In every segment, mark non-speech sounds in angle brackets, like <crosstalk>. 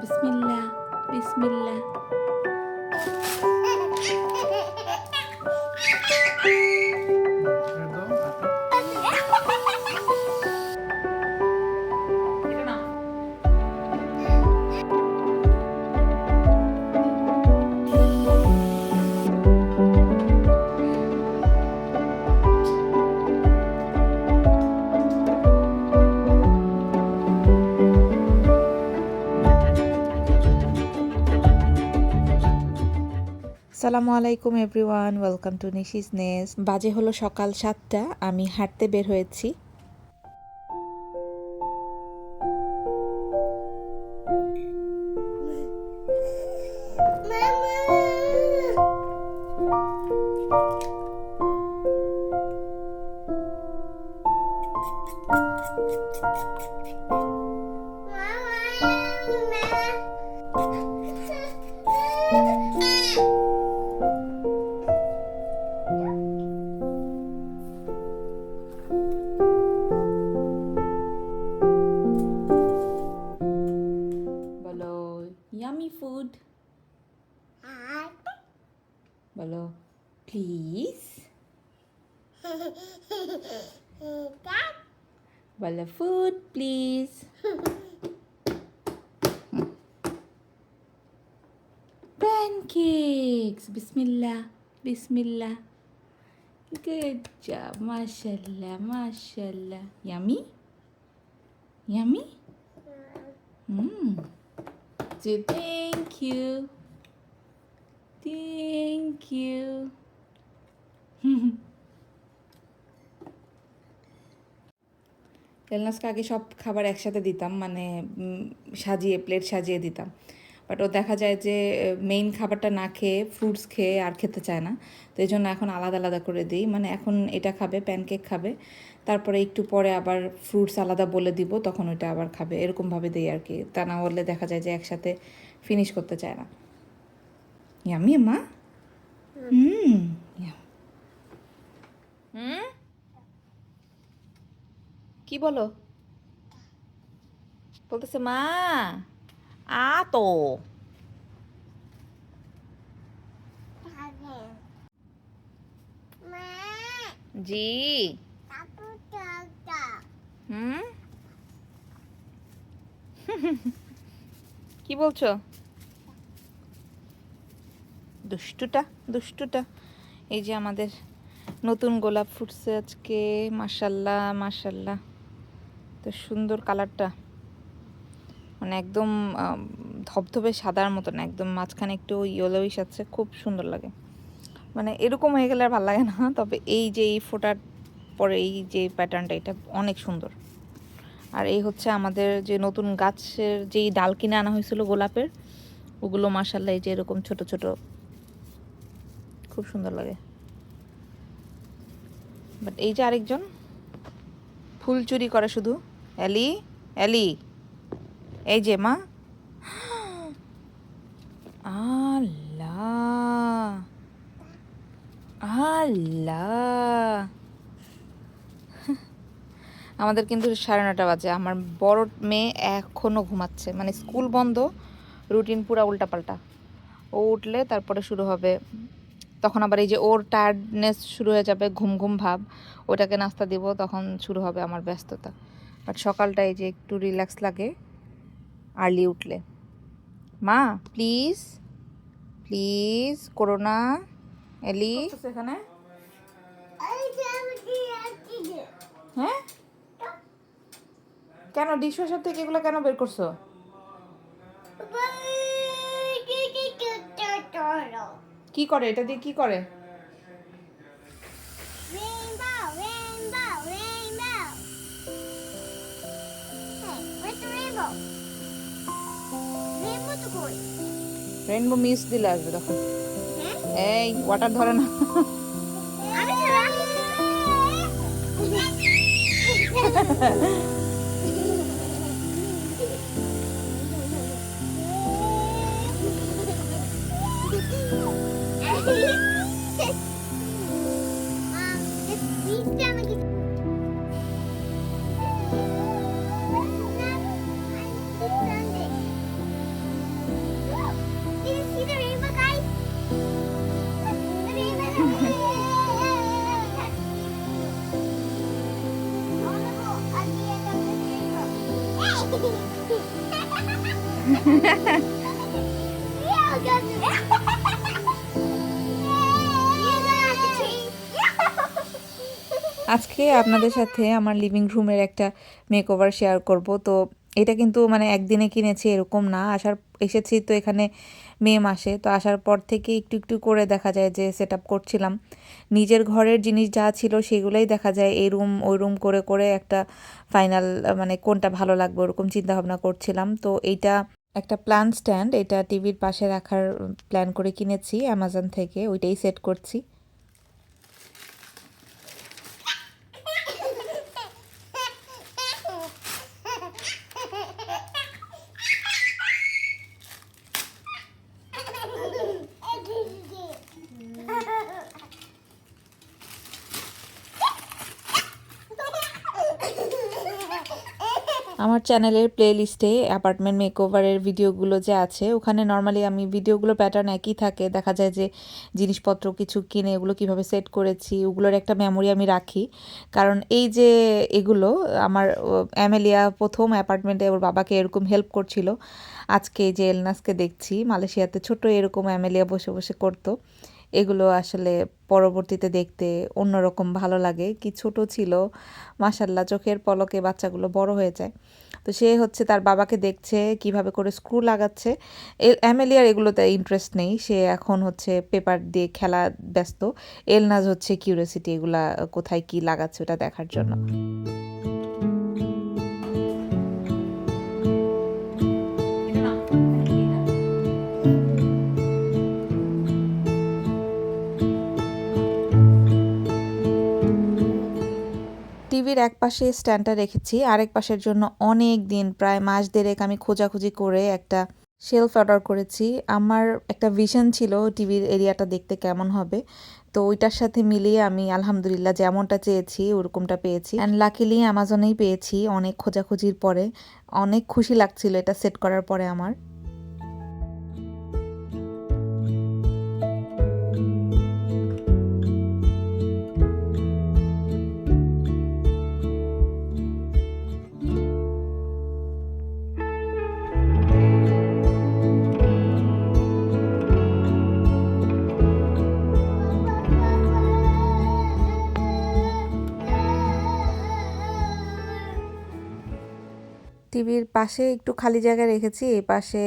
বিসমিল্লা বিসমিল্লা সালামু আলাইকুম এভরিওয়ান, ওয়েলকাম টু নিশিস নেস। বাজে হলো সকাল সাতটা, আমি হাঁটতে বের হয়েছি। please? Cat. <laughs> Well, the food, please. Pancakes. Bismillah. Bismillah. Good job. Mashallah. Mashallah. Yummy? Yummy? Mmm. Thank you. Thank you. এলনাসকে আগে সব খাবার একসাথে দিতাম মানে সাজিয়ে প্লেট সাজিয়ে দিতাম। বাট ও দেখা যায় যে মেইন খাবারটা না খেয়ে ফ্রুটস খেয়ে আর খেতে চায় না। তো এই জন্য এখন আলাদা আলাদা করে দিই। মানে এখন এটা খাবে প্যানকেক খাবে। তারপরে একটু পরে আবার ফ্রুটস আলাদা বলে দিব তখন ওইটা আবার খাবে। এরকমভাবে দিই আর কি। তা না হলে দেখা যায় যে একসাথে ফিনিশ করতে চায় না। ইয়ামি মা? হুম। কি বলো? বলতেছে মা আ তো। জি। হুম? কি বলছো? দুষ্টুটা দুষ্টুটা। এই যে আমাদের নতুন গোলাপ ফুটছে আজকে মাসাল্লাহ মাসাল্লাহ তো সুন্দর কালারটা। মানে একদম ধবধবে সাদার মতন, একদম মাঝখানে একটু ইয়েলোইশ আছে, খুব সুন্দর লাগে। মানে এরকম হয়ে গেলে আর ভালো লাগে না, <laughs> তবে এই যে এই ফোটার পরে এই যে প্যাটার্নটা এটা অনেক সুন্দর। আর এই হচ্ছে আমাদের যে নতুন গাছের যেই ডাল কিনে আনা হয়েছিল গোলাপের, ওগুলো মাসাল্লাহ এই যে এরকম ছোট ছোট। খুব সুন্দর লাগে। বাট এই যে আরেকজন, ফুল চুরি করে শুধু। অ্যালি অ্যালি এই যে, মা। আল্লাহ। আল্লাহ। আমাদের কিন্তু সাড়ে নটা বাজে। আমার বড় মেয়ে এখনও ঘুমাচ্ছে। মানে স্কুল বন্ধ, রুটিন পুরা উল্টাপাল্টা। ও উঠলে তারপরে শুরু হবে। তখন আবার এই যে ওর টায়ার্ডনেস শুরু হয়ে যাবে, ঘুম ঘুম ভাব, ওটাকে নাস্তা দিব, তখন শুরু হবে আমার ব্যস্ততা। বাট সকালটা এই যে একটু রিল্যাক্স লাগে আর্লি উঠলে। মা প্লিজ প্লিজ করো না এলি হ্যাঁ? কেন ডিশওয়াশার থেকে এগুলো কেন বের করছ? কি করে, এটা দিয়ে কি করে? রেইনবো মিস দিলে আসবে তখন? এই ওয়াটার ধরে না good. <laughs> You <laughs> আজকে আপনাদের সাথে আমার লিভিং রুমের একটা মেকওভার শেয়ার করব। তো এটা কিন্তু মানে একদিনে কিনেছি, এরকম না। আসার, এসেছি তো এখানে মে মাসে। তো আসার পর থেকে একটু একটু করে দেখা যায় যে সেট করছিলাম। নিজের ঘরের জিনিস যা ছিল সেগুলোই দেখা যায় এই রুম ওই রুম করে করে একটা ফাইনাল মানে কোনটা ভালো লাগবে ওরকম চিন্তা ভাবনা করছিলাম। তো এইটা একটা প্ল্যান স্ট্যান্ড এটা টিভির পাশে রাখার প্ল্যান করে কিনেছি অ্যামাজন থেকে, ওইটাই সেট করছি। আমার চ্যানেলের প্লে লিস্টে অ্যাপার্টমেন্ট মেকওভারের ভিডিওগুলো যে আছে, ওখানে নর্মালি আমি ভিডিওগুলো প্যাটার্ন একই থাকে। দেখা যায় যে জিনিসপত্র কিছু কিনে, ওগুলো কীভাবে সেট করেছি, ওগুলোর একটা মেমোরি আমি রাখি। কারণ এই যে এগুলো, আমার অ্যামেলিয়া প্রথম অ্যাপার্টমেন্টে ওর বাবাকে এরকম হেল্প করছিল। আজকে যে এলনাসকে দেখছি, মালয়েশিয়াতে ছোট এরকম অ্যামেলিয়া বসে বসে করতো। এগুলো আসলে পরবর্তীতে দেখতে অন্যরকম ভালো লাগে। কি ছোট ছিল মাসাল্লাহ চোখের পলকে বাচ্চাগুলো বড় হয়ে যায়। তো সে হচ্ছে তার বাবাকে দেখছে, কীভাবে করে স্ক্রু লাগাচ্ছে। এল অ্যামেলিয়ার এগুলোতে ইন্টারেস্ট নেই। সে এখন হচ্ছে পেপার দিয়ে খেলা ব্যস্ত। এলনাজ হচ্ছে কিউরিয়াসিটি এগুলা কোথায় কি লাগাচ্ছে ওটা দেখার জন্য। টিভির এক পাশে স্ট্যান্ডটা রেখেছি, আরেক পাশের জন্য অনেক দিন, প্রায় মাস দেড়েক আমি খোঁজাখুঁজি করে একটা শেলফ অর্ডার করেছি। আমার একটা ভিশন ছিল টিভির এরিয়াটা দেখতে কেমন হবে। তো ওইটার সাথে মিলিয়ে আমি আলহামদুলিল্লাহ যেমনটা চেয়েছি, ওরকমটা পেয়েছি। অ্যান্ড লাকিলি অ্যামাজনেই পেয়েছি অনেক খোঁজাখুঁজির পরে। অনেক খুশি লাগছিল এটা সেট করার পরে আমার। পাশে একটু খালি জায়গা রেখেছি, এই পাশে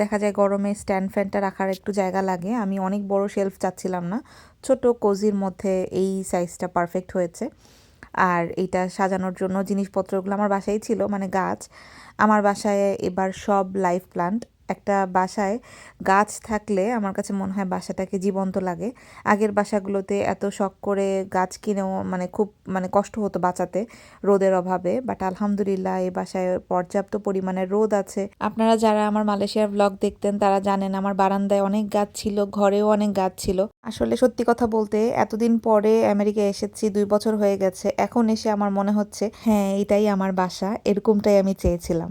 দেখা যায় গরমে স্ট্যান্ড ফ্যানটা রাখার একটু জায়গা লাগে। আমি অনেক বড় শেলফ চাচ্ছিলাম না, ছোট কোজির মধ্যে এই সাইজটা পারফেক্ট হয়েছে। আর এটা সাজানোর জন্য জিনিসপত্রগুলো আমার বাসায় ছিল মানে গাছ। আমার বাসায় এবার সব লাইফ প্লান্ট একটা বাসায় গাছ থাকলে আমার কাছে মনে হয় বাসাটাকে জীবন্ত লাগে। আগের বাসাগুলোতে এত শখ করে গাছ কিনেও মানে খুব মানে কষ্ট হতো বাঁচাতে রোদের অভাবে বাট আলহামদুলিল্লাহ এই বাসায় পর্যাপ্ত পরিমাণে রোদ আছে। আপনারা যারা আমার মালয়েশিয়ার ব্লগ দেখতেন, তারা জানেন আমার বারান্দায় অনেক গাছ ছিল, ঘরেও অনেক গাছ ছিল। আসলে সত্যি কথা বলতে, এতদিন পরে আমেরিকা এসেছি, দুই বছর হয়ে গেছে, এখন এসে আমার মনে হচ্ছে হ্যাঁ এটাই আমার বাসা, এরকমটাই আমি চেয়েছিলাম।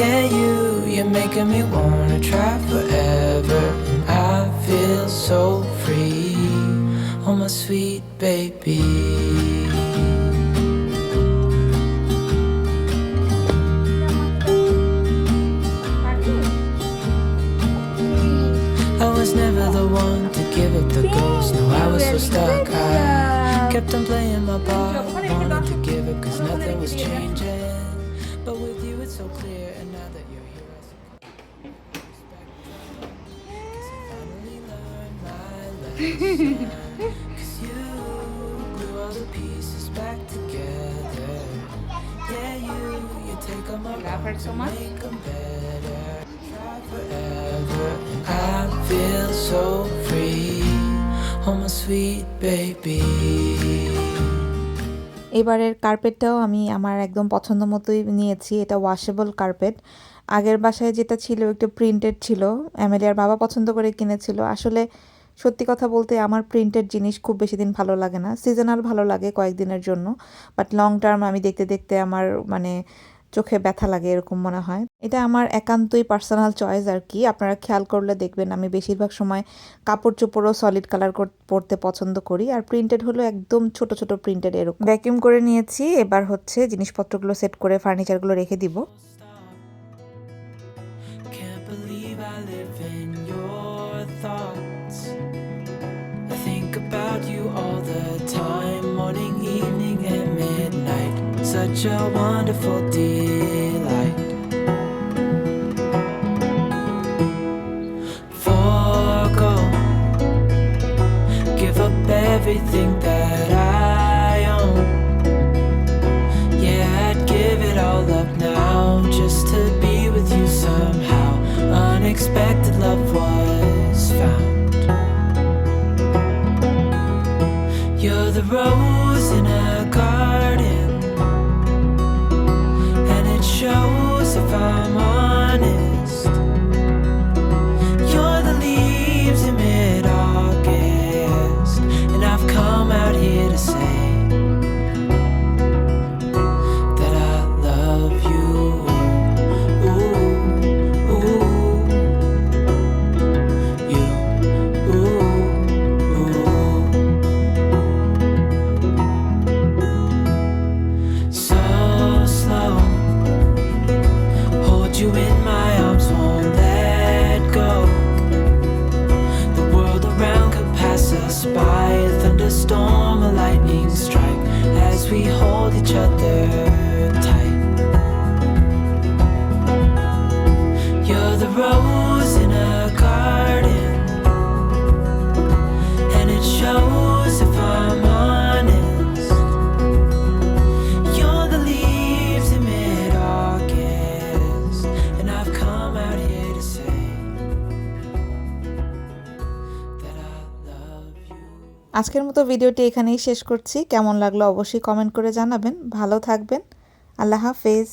Yeah, you, you're making me wanna try forever. And I feel so free. Oh, my sweet baby. I was never the one to give up the ghost. No, I was so stuck. I kept on playing my part. Wanted to give up cause nothing was changing. But with you, it's so clear. এবারের কার্পেটটাও আমি আমার একদম পছন্দ মতোই নিয়েছি। এটা washable carpet আগের বাসায় যেটা ছিল, একটু প্রিন্টেড ছিল। অ্যামেলিয়ার বাবা পছন্দ করে কিনেছিল। আসলে সত্যি কথা বলতে আমার প্রিন্টেড জিনিস খুব বেশি দিন ভালো লাগে না। সিজনাল ভালো লাগে কয়েকদিনের জন্য বাট লং টার্ম আমি দেখতে দেখতে আমার মানে চোখে ব্যথা লাগে এরকম মনে হয়। এটা আমার একান্তই পার্সোনাল চয়েস আর কি। আপনারা খেয়াল করলে দেখবেন আমি বেশিরভাগ সময় কাপড় চোপড়ও সলিড কালার পরতে পছন্দ করি, আর প্রিন্টেড হলো একদম ছোট ছোট প্রিন্টেড এরকম। ভ্যাকিউম করে নিয়েছি, এবার হচ্ছে জিনিসপত্রগুলো সেট করে ফার্নিচারগুলো রেখে দিব। Such a wonderful delight. Forgo, give up everything that I own. Yeah, I'd give it all up now just to be with you somehow. Unexpected love was found. You're the rose we hold each other আজকের মতো ভিডিওটি এখানেই শেষ করছি। কেমন লাগল অবশ্যই comment করে জানাবেন। ভালো থাকবেন। আল্লাহ হাফেজ।